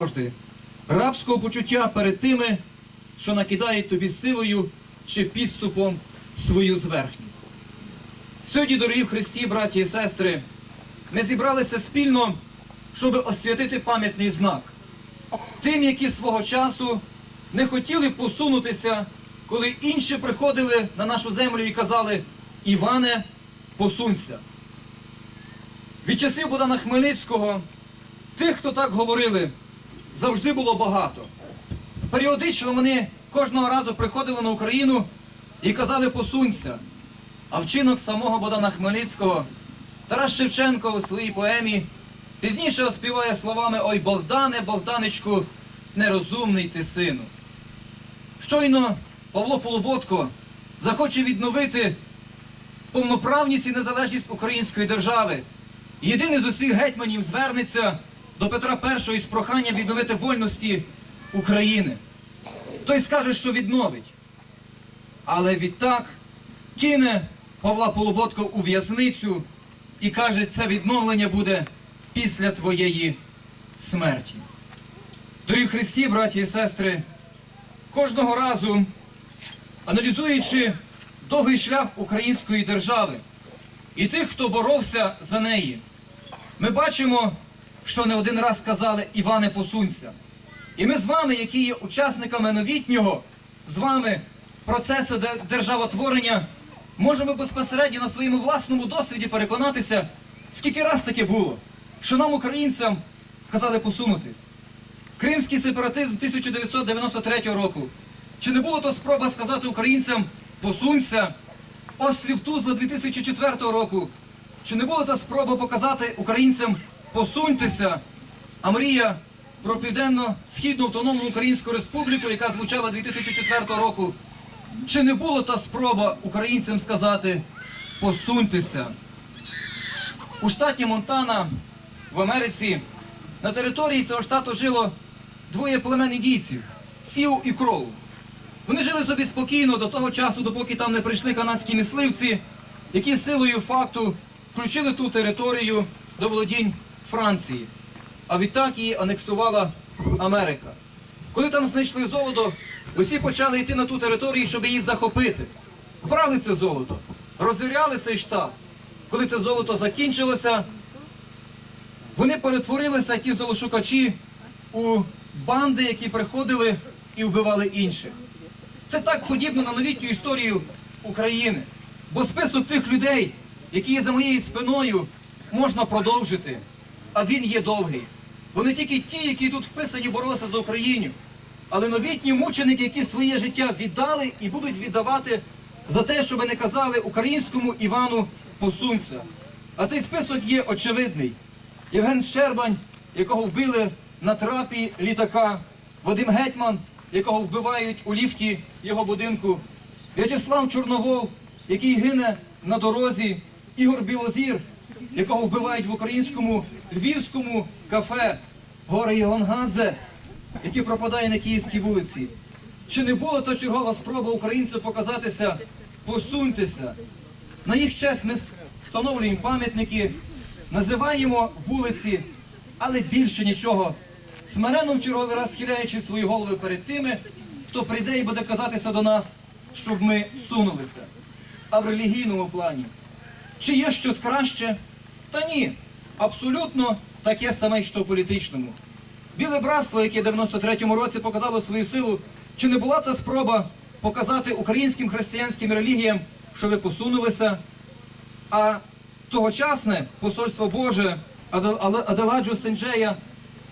завжди рабського почуття перед тими, що накидають тобі силою чи підступом свою зверхність. Сьогодні, дорогі в Христі, браті і сестри, ми зібралися спільно, щоб освятити пам'ятний знак тим, які свого часу не хотіли посунутися, коли інші приходили на нашу землю і казали Іване, посунься. Від часів Богдана Хмельницького тих, хто так говорили, завжди було багато. Періодично вони кожного разу приходили на Україну і казали посунься. А вчинок самого Богдана Хмельницького Тарас Шевченко у своїй поемі пізніше оспіває словами Ой Богдане, Богданечку, нерозумний ти сину. Щойно Павло Полуботко захоче відновити повноправність і незалежність української держави. Єдиний з усіх гетьманів звернеться до Петра І з проханням відновити вольності України. Той скаже, що відновить. Але відтак кине Павла Полуботко у в'язницю і каже, це відновлення буде після твоєї смерті. Дорогі Христі, браті і сестри, кожного разу, аналізуючи довгий шлях української держави і тих, хто боровся за неї, ми бачимо, що не один раз казали Іване, посунься. І ми з вами, які є учасниками новітнього, з вами процесу державотворення, можемо безпосередньо на своєму власному досвіді переконатися, скільки раз таке було, що нам, українцям, казали посунутись. Кримський сепаратизм 1993 року. Чи не було то спроба сказати українцям посунься? Острів Тузла 2004 року. Чи не було це спроба показати українцям посуньтеся? А мрія про південно-східну автономну Українську Республіку, яка звучала 2004 року. Чи не було та спроба українцям сказати посуньтеся? У штаті Монтана в Америці на території цього штату жило двоє племен індійців Сіу і Кроу. Вони жили собі спокійно до того часу, допоки там не прийшли канадські мисливці, які силою факту включили ту територію до володінь Франції. А відтак її анексувала Америка. Коли там знайшли золото, усі почали йти на ту територію, щоб її захопити. Брали це золото, розвіряли цей штат. Коли це золото закінчилося, вони перетворилися, ті золошукачі, у банди, які приходили і вбивали інших. Це так подібно на новітню історію України. Бо список тих людей, які є за моєю спиною, можна продовжити. А він є довгий. Вони тільки ті, які тут вписані, боролися за Україну. Але новітні мученики, які своє життя віддали і будуть віддавати за те, щоб не казали українському Івану посунься. А цей список є очевидний. Євген Щербань, якого вбили на трапі літака, Вадим Гетьман, якого вбивають у ліфті його будинку, В'ячеслав Чорновол, який гине на дорозі, Ігор Білозір, якого вбивають в українському львівському кафе, Горе Єгонгадзе, який пропадає на київській вулиці. Чи не було то чергова спроба українців показатися, посуньтеся? На їх честь ми встановлюємо пам'ятники, називаємо вулиці, але більше нічого. Смиренно в черговий раз схиляючи свої голови перед тими, хто прийде і буде казатися до нас, щоб ми сунулися. А в релігійному плані, чи є щось краще? Та ні, абсолютно таке саме, що в політичному. Біле братство, яке в 93-му році показало свою силу, чи не була це спроба показати українським християнським релігіям, що ви посунулися, а тогочасне посольство Боже Аделаджу Сенджея,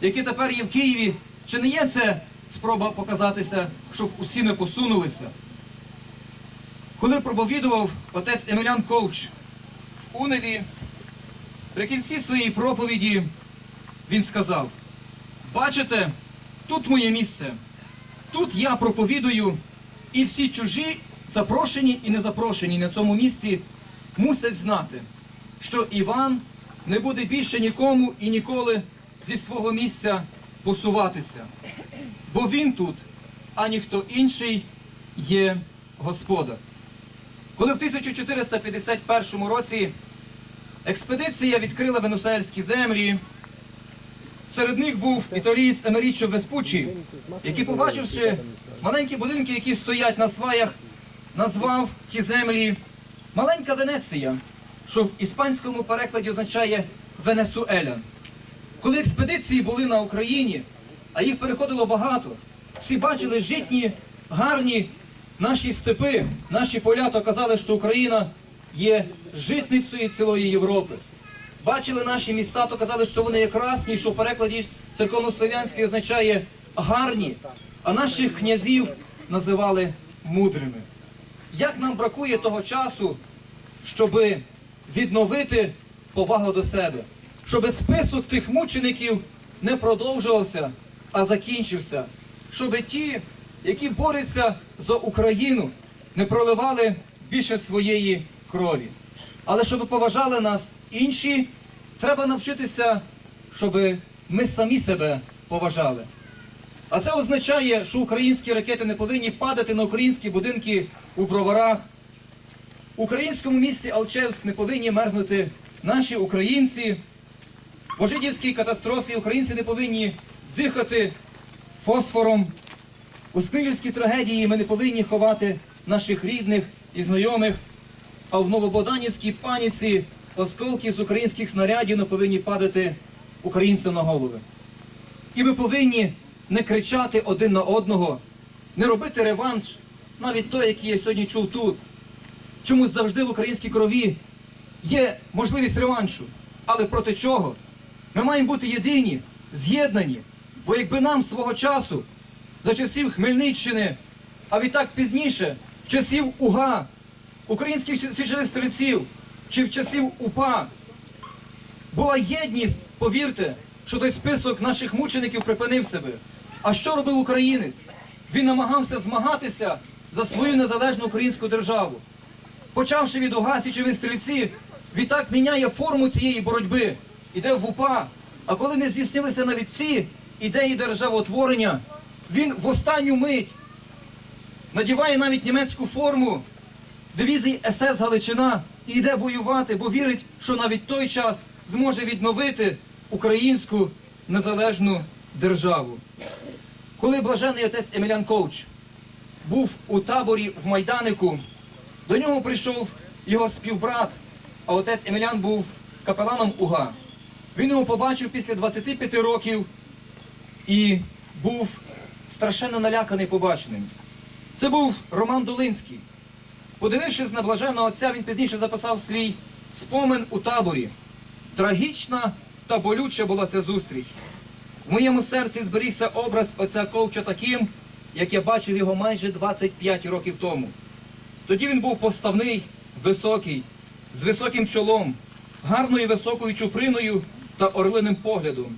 яке тепер є в Києві, чи не є це спроба показатися, щоб усі ми посунулися? Коли проповідував отець Емелян Ковч в Уневі, при кінці своєї проповіді він сказав: Бачите, тут моє місце, тут я проповідую, і всі чужі, запрошені і незапрошені на цьому місці, мусять знати, що Іван не буде більше нікому і ніколи зі свого місця посуватися. Бо він тут, а ніхто інший є Господар. Коли в 1451 році експедиція відкрила Венусельські землі, Серед них був італієць Емерічо Веспуччі, який, побачивши маленькі будинки, які стоять на сваях, назвав ті землі маленька Венеція, що в іспанському перекладі означає Венесуеля. Коли експедиції були на Україні, а їх переходило багато, всі бачили житні, гарні наші степи, наші поля, то казали, що Україна є житницею цілої Європи. Бачили наші міста, то казали, що вони є красні, що в перекладі церковнослов'янський означає гарні, а наших князів називали мудрими. Як нам бракує того часу, щоб відновити повагу до себе, щоб список тих мучеників не продовжувався, а закінчився, щоб ті, які борються за Україну, не проливали більше своєї крові. Але щоб поважали нас інші, треба навчитися, щоб ми самі себе поважали. А це означає, що українські ракети не повинні падати на українські будинки у броварах. В українському місті Алчевськ не повинні мерзнути наші українці. В Ожидівській катастрофі українці не повинні дихати фосфором. У Скнилівській трагедії ми не повинні ховати наших рідних і знайомих. А в Новободанівській паніці осколки з українських снарядів не повинні падати українцям на голови. І ми повинні не кричати один на одного, не робити реванш, навіть той, який я сьогодні чув тут. Чомусь завжди в українській крові є можливість реваншу. Але проти чого? Ми маємо бути єдині, з'єднані. Бо якби нам свого часу, за часів Хмельниччини, а відтак пізніше, в часів УГА, українських січових стрільців чи в часів УПА, була єдність, повірте, що той список наших мучеників припинив себе. А що робив українець? Він намагався змагатися за свою незалежну українську державу. Почавши від УГА січові стрільці, відтак міняє форму цієї боротьби, іде в УПА. А коли не здійснилися навіть ці ідеї державотворення, він в останню мить надіває навіть німецьку форму дивізії СС Галичина і йде воювати, бо вірить, що навіть той час зможе відновити українську незалежну державу. Коли блажений отець Емілян Ковч був у таборі в Майданику, до нього прийшов його співбрат, а отець Емілян був капеланом УГА. Він його побачив після 25 років і був страшенно наляканий побаченим. Це був Роман Долинський. Подивившись на блаженного отця, він пізніше записав свій спомин у таборі. Трагічна та болюча була ця зустріч. В моєму серці зберігся образ отця Ковча таким, як я бачив його майже 25 років тому. Тоді він був поставний, високий, з високим чолом, гарною високою чуприною та орлиним поглядом.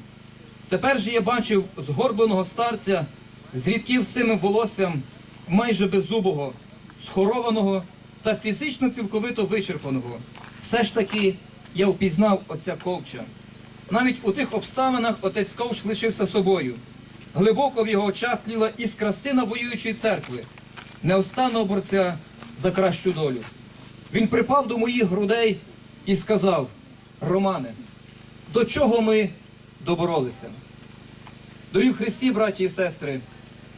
Тепер же я бачив згорбленого старця з рідким синим волоссям, майже беззубого, схорованого та фізично цілковито вичерпаного. Все ж таки я впізнав отця Ковча. Навіть у тих обставинах отець Ковч лишився собою. Глибоко в його очах тліла іскра сина воюючої церкви, неостанного борця за кращу долю. Він припав до моїх грудей і сказав: Романе, до чого ми доборолися? Дорогі Христі, браті і сестри,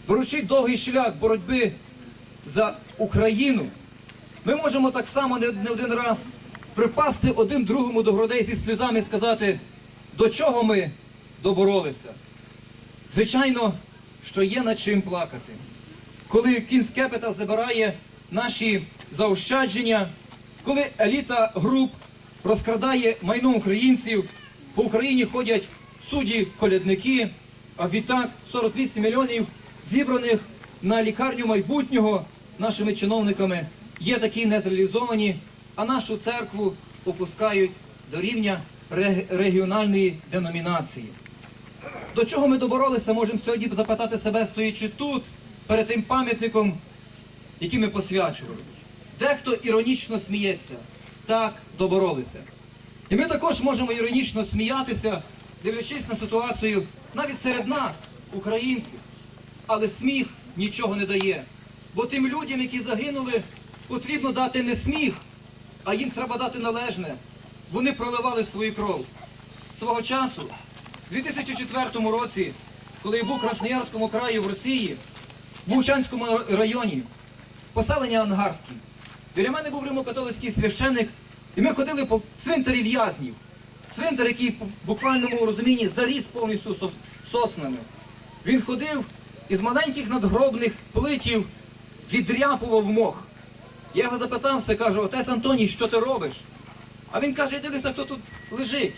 беручи довгий шлях боротьби за Україну, ми можемо так само не не один раз припасти один другому до грудей зі сльозами і сказати, до чого ми доборолися. Звичайно, що є над чим плакати. Коли Кінс Кепітал забирає наші заощадження, коли еліта груп розкрадає майно українців, по Україні ходять судді-колядники, а відтак 48 мільйонів зібраних на лікарню майбутнього нашими чиновниками є такі незреалізовані, а нашу церкву опускають до рівня регіональної деномінації. До чого ми доборолися, можемо сьогодні запитати себе, стоячи тут, перед тим пам'ятником, який ми посвячували. Дехто іронічно сміється. Так, доборолися. І ми також можемо іронічно сміятися, дивлячись на ситуацію навіть серед нас, українців. Але сміх нічого не дає. Бо тим людям, які загинули, потрібно дати не сміх, а їм треба дати належне. Вони проливали свою кров. Свого часу У 2004 році, коли я був у Красноярському краї в Росії, в Бучанському районі, поселення Ангарське, біля мене був римокатолицький священик, і ми ходили по цвинтарі в'язнів. Цвинтар, який в буквальному розумінні заріс повністю соснами. Він ходив із маленьких надгробних плитів відряпував мох. Я його запитався, кажу, отець Антоній, що ти робиш? А він каже, дивися, хто тут лежить.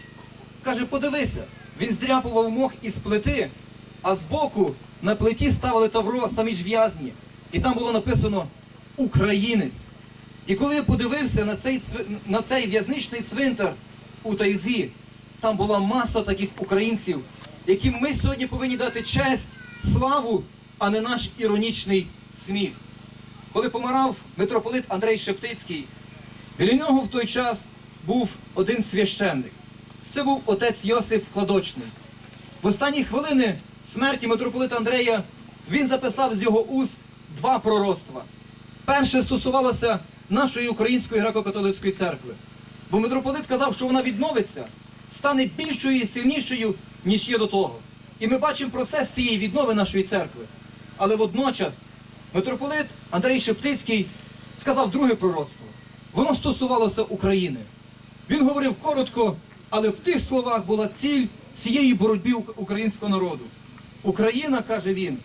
Каже, подивися, він здряпував мох із плити, а збоку на плиті ставили тавро самі ж в'язні. І там було написано Українець. І коли я подивився на цей, на цей в'язничний цвинтар у Тайзі, там була маса таких українців, яким ми сьогодні повинні дати честь, славу, а не наш іронічний сміх. Коли помирав митрополит Андрей Шептицький, біля нього в той час був один священник. Це був отець Йосиф Кладочний. В останні хвилини смерті митрополита Андрея він записав з його уст два пророцтва. Перше стосувалося нашої української греко-католицької церкви. Бо митрополит казав, що вона відновиться, стане більшою і сильнішою, ніж є до того. І ми бачимо процес цієї віднови нашої церкви. Але водночас митрополит Андрей Шептицький сказав друге пророцтво. Воно стосувалося України. Він говорив коротко, але в тих словах була ціль всієї боротьби українського народу. Україна, каже він,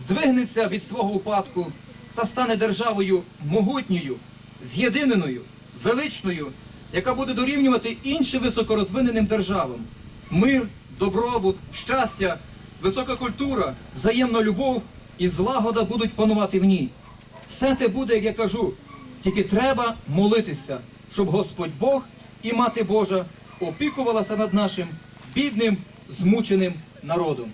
здвигнеться від свого упадку та стане державою могутньою, з'єдиненою, величною, яка буде дорівнювати іншим високорозвиненим державам. Мир, добробут, щастя, висока культура, взаємна любов і злагода будуть панувати в ній. Все те буде, як я кажу, тільки треба молитися, щоб Господь Бог і Мати Божа опікувалася над нашим бідним, змученим народом.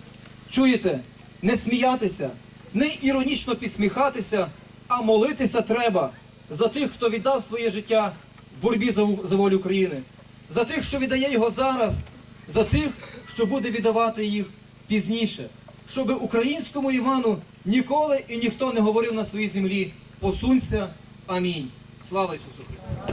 Чуєте, не сміятися, не іронічно підсміхатися, а молитися треба за тих, хто віддав своє життя в боротьбі за, волю України, за тих, що віддає його зараз, за тих, що буде віддавати їх пізніше, щоб українському Івану ніколи і ніхто не говорив на своїй землі посунься. Амінь. Слава Ісусу Христу!